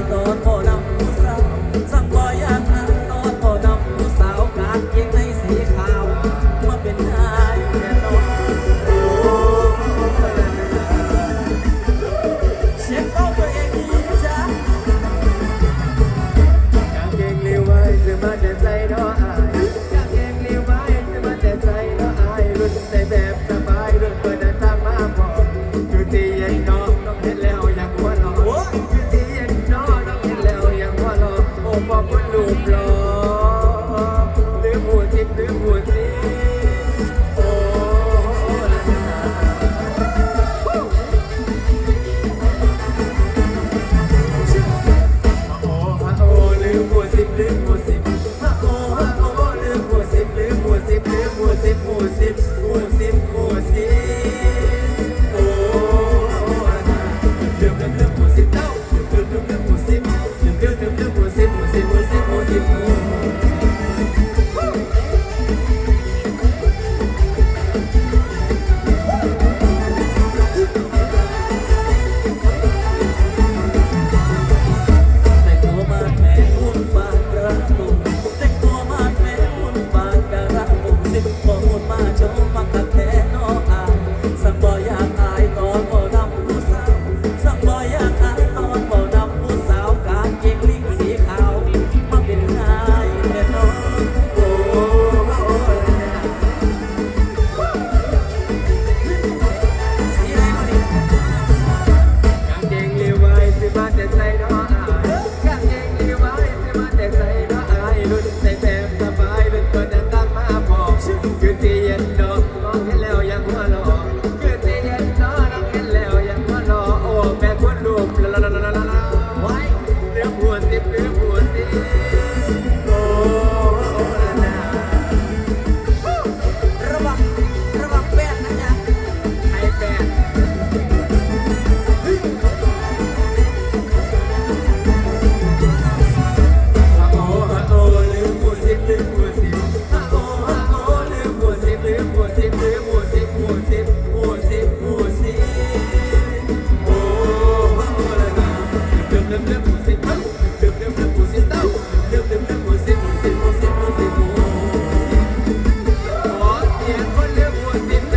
my God. พอคุณลูกหลอหรือหัวจิตหรือหัวจิตโอ้สิบหรือหัวสิบหรือหัวสิบหรือหัวสิบหรือหัวสิบ วสิ